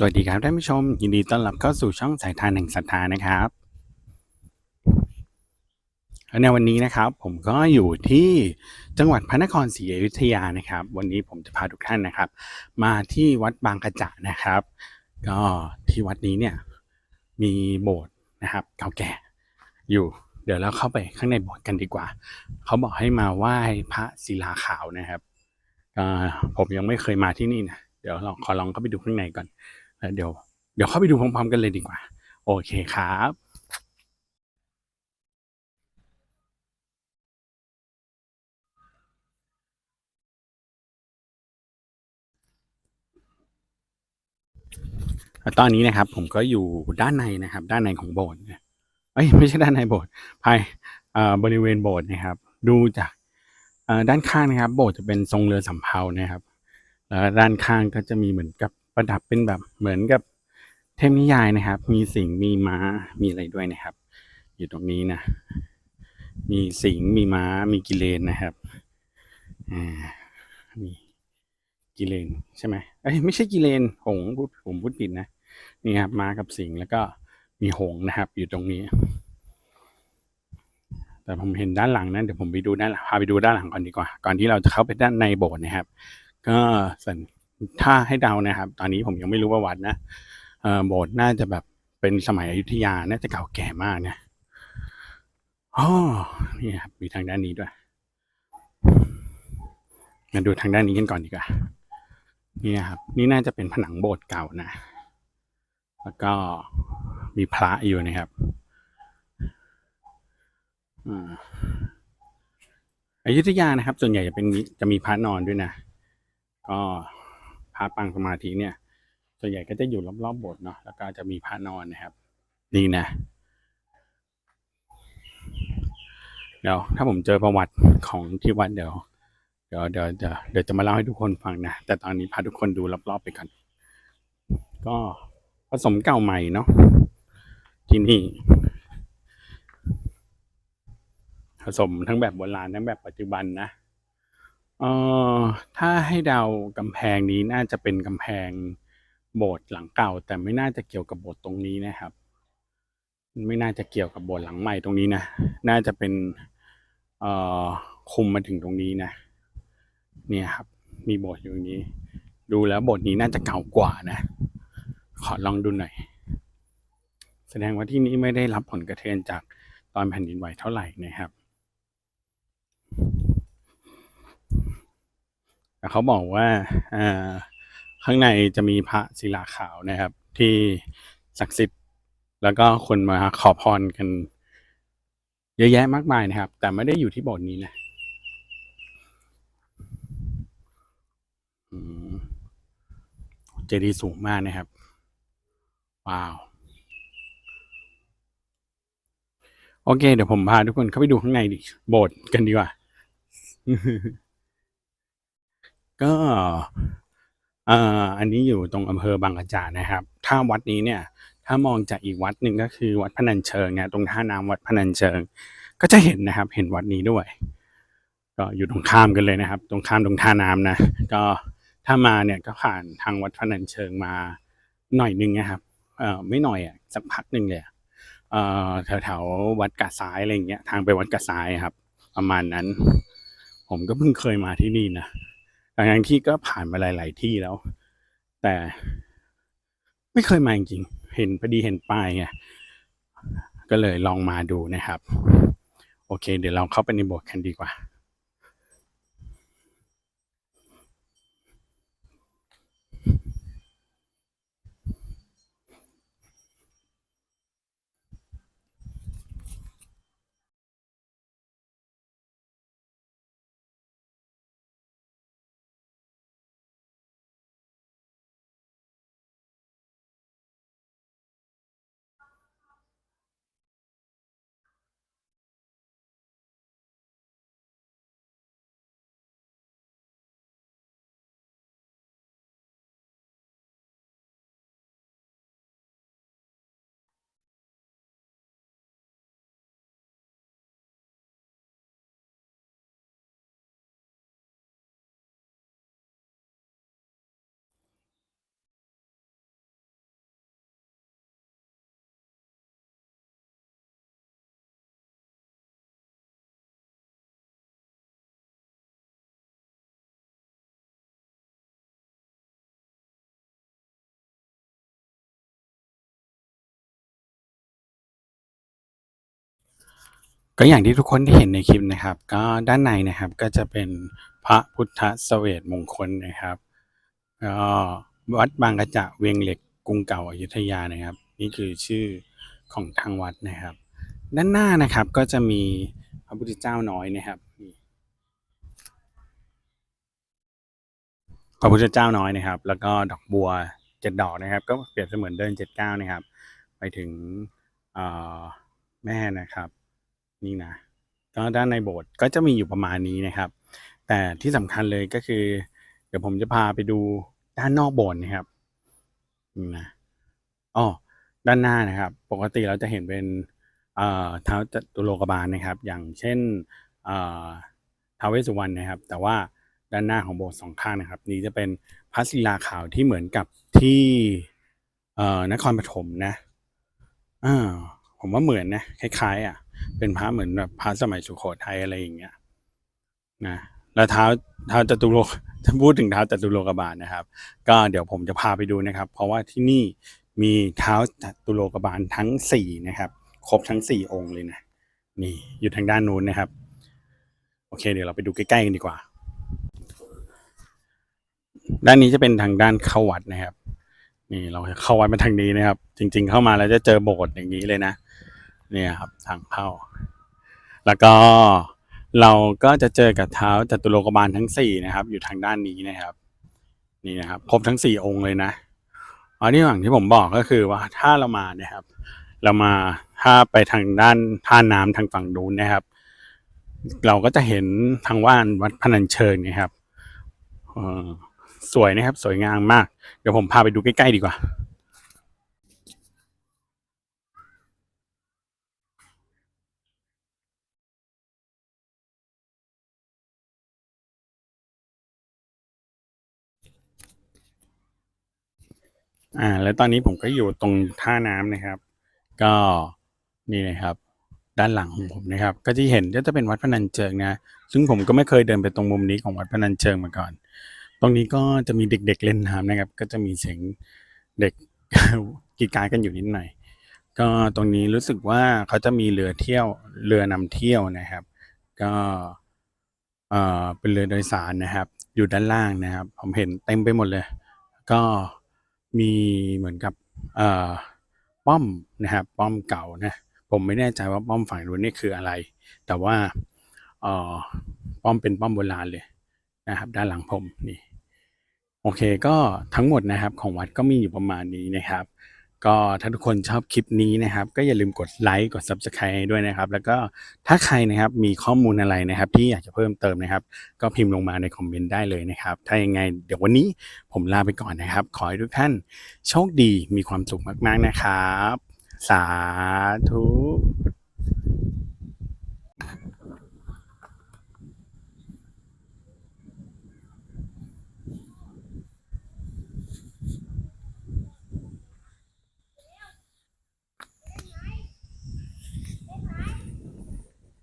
สวัสดีครับท่านผู้ชม ยินดีต้อนรับเข้าสู่ช่องสายทานแห่งศรัทธานะครับในวันนี้นะครับ ผมก็อยู่ที่จังหวัดพระนครศรีอยุธยานะครับ วันนี้ผมจะพาทุกท่านนะครับ มาที่วัดบางกระจะนะครับ ก็ที่วัดนี้เนี่ยมีโบสถ์นะครับเก่าแก่อยู่ เดี๋ยวเราเข้าไปข้างในโบสถ์กันดีกว่า เขาบอกให้มาไหว้พระศิลาขาวนะครับผมยังไม่เคยมาที่นี่นะเดี๋ยวลองขอลองเข้าไปดูข้างในก่อน เดี๋ยวเดี๋ยวเข้าไปดูพร้อมๆกันเลยดีกว่า โอเคครับตอนนี้นะครับผมก็อยู่ด้านในนะครับ ด้านในของโบสถ์เนี่ยเอ้ยไม่ใช่ด้านในโบสถ์ภายบริเวณโบสถ์นะครับ ดูจากด้านข้างนะครับ โบสถ์จะเป็นทรงเรือสำเภานะครับ แล้วด้านข้างก็จะมีเหมือนกับ ประดับเป็นแบบเหมือนกับเทพนิยายนะครับ มีสิงห์มีม้ามีอะไรด้วยนะครับ อยู่ตรงนี้นะ มีสิงห์มีม้ามีกิเลนนะครับอ่ามีกิเลนใช่ไหมเอ้ยไม่ใช่กิเลนหงส์พูดผมพูดผิดนะนี่ครับม้ากับสิงห์แล้วก็มีหงส์นะครับ อยู่ตรงนี้ แต่ผมเห็นด้านหลังนั้นเดี๋ยวผมไปดูด้านหลังพาไปดูด้านหลังก่อนดีกว่า ก่อนที่เราจะเข้าไปด้านในโบสถ์นะครับ ก็ส่วน ถ้าให้เดานะครับ ตอนนี้ผมยังไม่รู้ประวัตินะโบสถ์น่าจะแบบเป็นสมัยอยุธยาน่าจะเก่าแก่มากนะอ๋อนี่ครับมีทางด้านนี้ด้วยมาดูทางด้านนี้กันก่อนดีกว่านี่ครับ นี่น่าจะเป็นผนังโบสถ์เก่านะ แล้วก็มีพระอยู่นะครับอายุธยานะครับ ส่วนใหญ่จะเป็นจะมีพระนอนด้วยนะ ก็ พระปางสมาธิเนี่ย ส่วนใหญ่ก็จะอยู่รอบๆโบสถ์เนาะแล้วก็จะมีพระนอนนะครับ นี่นะ เดี๋ยวถ้าผมเจอประวัติของที่วัดเดี๋ยวเดี๋ยวเดี๋ยวเดี๋ยวจะมาเล่าให้ทุกคนฟังนะ แต่ตอนนี้พาทุกคนดูรอบๆไปก่อน ก็ผสมเก่าใหม่เนาะที่นี่ผสมทั้งแบบโบราณทั้งแบบปัจจุบันนะ เอ่อ ถ้าให้เดากำแพงนี้น่าจะเป็นกำแพงโบสถ์หลังเก่า แต่ไม่น่าจะเกี่ยวกับโบสถ์ตรงนี้นะครับ ไม่น่าจะเกี่ยวกับโบสถ์หลังใหม่ตรงนี้นะ น่าจะเป็น เอ่อ คุมมาถึงตรงนี้นะ เนี่ยครับ มีโบสถ์อยู่ตรงนี้ ดูแล้วโบสถ์นี้น่าจะเก่ากว่านะ ขอลองดูหน่อย แสดงว่าที่นี้ไม่ได้รับผลกระเทือนจากตอนแผ่นดินไหวเท่าไหร่นะครับ แต่ เขาบอกว่าข้างในจะมีพระศิลาขาวนะครับ ที่ศักดิ์สิทธิ์แล้วก็คนมาขอพรกัน เยอะแยะมากมายนะครับ แต่ไม่ได้อยู่ที่โบสถ์นี้นะอืมเจดีย์สูงมากนะครับ ว้าว โอเค เดี๋ยวผมพาทุกคนเข้าไปดูข้างในดิโบสถ์กันดีกว่า ก็อันนี้อยู่ตรงอำเภอบางกระจานะครับ ถ้าวัดนี้เนี่ยถ้ามองจากอีกวัดหนึ่งก็คือวัดพนัญเชิงเนี่ยตรงท่าน้ำวัดพนัญเชิง ก็จะเห็นนะครับ เห็นวัดนี้ด้วย ก็อยู่ตรงข้ามกันเลยนะครับ ตรงข้ามตรงท่าน้ำนะ ก็ถ้ามาเนี่ยก็ผ่านทางวัดพนัญเชิงมาหน่อยนึงนะครับเอ่อไม่หน่อยอะสักพักหนึ่งเลยเอ่อแถวแถวๆวัดกะซ้ายอะไรอย่างเงี้ยทางไปวัดกะซ้ายครับ ประมาณนั้น ผมก็เพิ่งเคยมาที่นี่นะ ทั้งที่ก็ผ่านมาหลาย ๆ ที่แล้ว แต่ไม่เคยมาจริงเห็นพอดีเห็นป้ายไงก็เลยลองมาดูนะครับ โอเค เดี๋ยวเราเข้าไปในโบสถ์กันดีกว่า ก็อย่างที่ทุกคนได้เห็นในคลิปนะครับ ก็ด้านในนะครับก็จะเป็นพระพุทธเสวตมงคลนะครับก็วัดบางกระจะเวียงเหล็กกรุงเก่าอยุธยานะครับ นี่คือชื่อของทางวัดนะครับ ด้านหน้านะครับก็จะมีพระพุทธเจ้าน้อยนะครับพระพุทธเจ้าน้อยนะครับ แล้วก็ดอกบัวเจ็ดดอกนะครับ ก็เปรียบเสมือนเดินเจ็ดเก้านะครับ ไปถึงแม่นะครับ นี่นะก็ด้านในโบสถ์ก็จะมีอยู่ประมาณนี้นะครับ แต่ที่สำคัญเลยก็คือ เดี๋ยวผมจะพาไปดูด้านนอกโบสถ์นะครับนี่นะอ๋อด้านหน้านะครับ ปกติเราจะเห็นเป็นเอ่อท้าจตุโลกบาลนะครับ อย่างเช่นเอ่อท้าวเวสสุวรรณนะครับ แต่ว่าด้านหน้าของโบสถ์สองข้างนะครับ นี้จะเป็นพระศิลาขาวที่เหมือนกับที่เอ่อนครปฐมนะอ่าผมว่าเหมือนนะคล้ายๆ อะ เป็นพระเหมือนแบบพระสมัยสุโขทัยอะไรอย่างเงี้ยนะแล้วเท้าเท้าจตุโลกถ้าพูดถึงเท้าจตุโลกบาลนะครับ ก็เดี๋ยวผมจะพาไปดูนะครับ เพราะว่าที่นี่มีเท้าจตุโลกบาลทั้งสี่นะครับครบทั้งสี่องค์เลยนะนี่อยู่ทางด้านนู้นนะครับ โอเค เดี๋ยวเราไปดูใกล้ๆกันดีกว่า ด้านนี้จะเป็นทางด้านเข้าวัดนะครับ นี่เราเข้าวัดมาทางนี้นะครับ จริง ๆ เข้ามาแล้วจะเจอโบสถ์อย่างนี้เลยนะ เนี่ยครับทางเข้า แล้วก็เราก็จะเจอกับเท้าจตุโลกบาลทั้งสี่นะครับ อยู่ทางด้านนี้นะครับ นี่นะครับครบทั้งสี่องค์เลยนะอันนี้อย่างที่ผมบอกก็คือว่าถ้าเรามาเนี่ยครับ เรามาถ้าไปทางด้านท่าน้ำทางฝั่งนู้นนะครับ เราก็จะเห็นทางว่านวัดพนัญเชิงนะครับสวยนะครับ สวยงามมาก เดี๋ยวผมพาไปดูใกล้ๆดีกว่า อ่า แล้วตอนนี้ผมก็อยู่ตรงท่าน้ำนะครับ ก็นี่นะครับ ด้านหลังของผมนะครับ ก็ที่เห็นก็จะเป็นวัดพนัญเชิงนะ ซึ่งผมก็ไม่เคยเดินไปตรงมุมนี้ของวัดพนัญเชิงมาก่อน ตรงนี้ก็จะมีเด็ก ๆ เล่นน้ำนะครับ ก็จะมีเสียงเด็กกีการกันอยู่นิดหน่อย ก็ตรงนี้รู้สึกว่าเขาจะมีเรือเที่ยวเรือนำเที่ยวนะครับ ก็เอ่อเป็นเรือโดยสารนะครับ อยู่ด้านล่างนะครับ ผมเห็นเต็มไปหมดเลย ก็ มีเหมือนกับป้อมนะครับป้อมเก่านะผมไม่แน่ใจว่าป้อมฝั่งนู้นนี่คืออะไร แต่ว่าป้อมเป็นป้อมโบราณเลยนะครับ ด้านหลังผมนี่โอเคก็ทั้งหมดนะครับของวัดก็มีอยู่ประมาณนี้นะครับ ก็ถ้าทุกคนชอบคลิปนี้นะครับ ก็อย่าลืมกดไลค์กด Subscribe ด้วยนะครับ แล้วก็ถ้าใครนะครับมีข้อมูลอะไรนะครับ ที่อยากจะเพิ่มเติมนะครับ ก็พิมพ์ลงมาในคอมเมนต์ได้เลยนะครับ ถ้ายังไงเดี๋ยววันนี้ผมลาไปก่อนนะครับ ขอให้ทุกท่านโชคดีมีความสุขมากๆนะครับ สาธุ